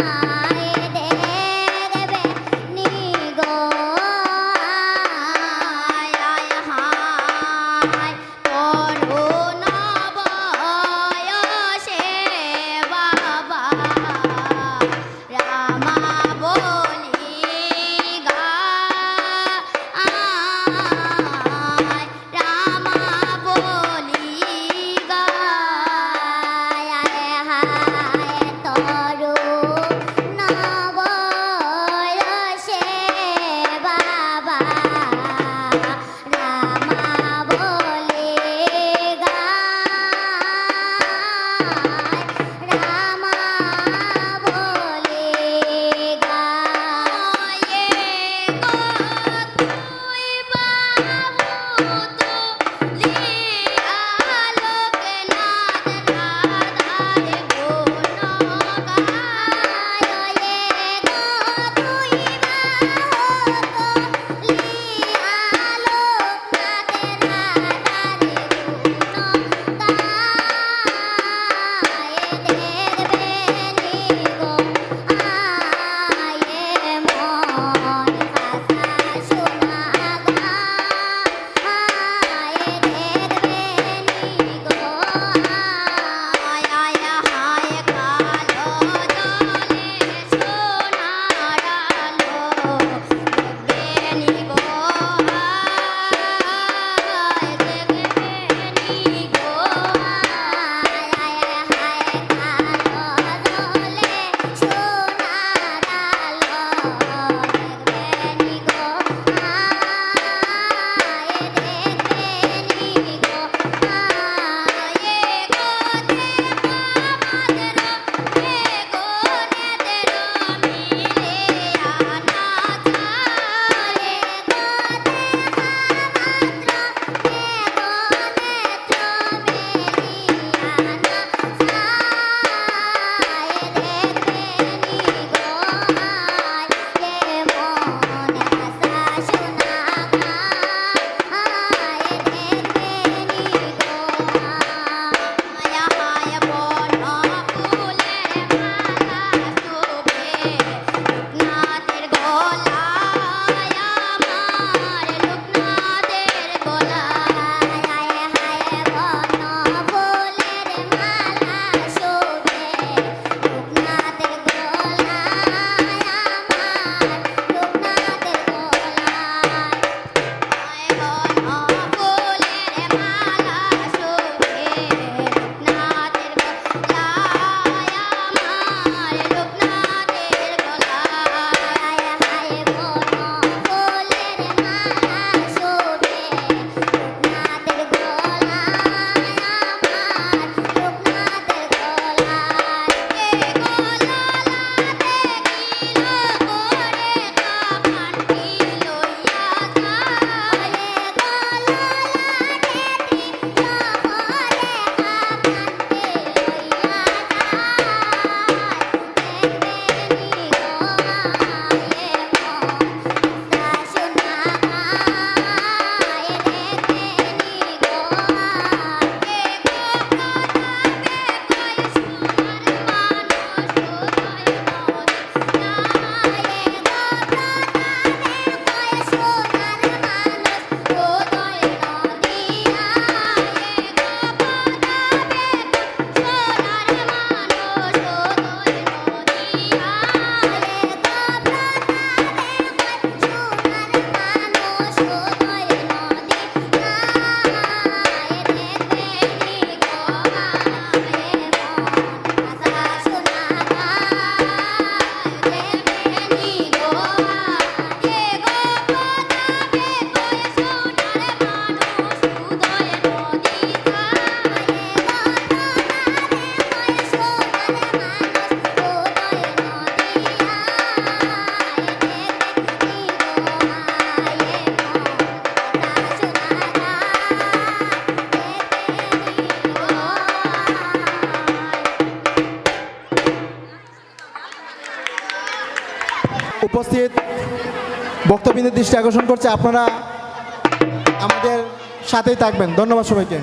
啊 উপস্থিত। বক্তব্যের দৃষ্টি আকর্ষণ করছে। আপনারা আমাদের সাথেই থাকবেন। ধন্যবাদ সবাইকে।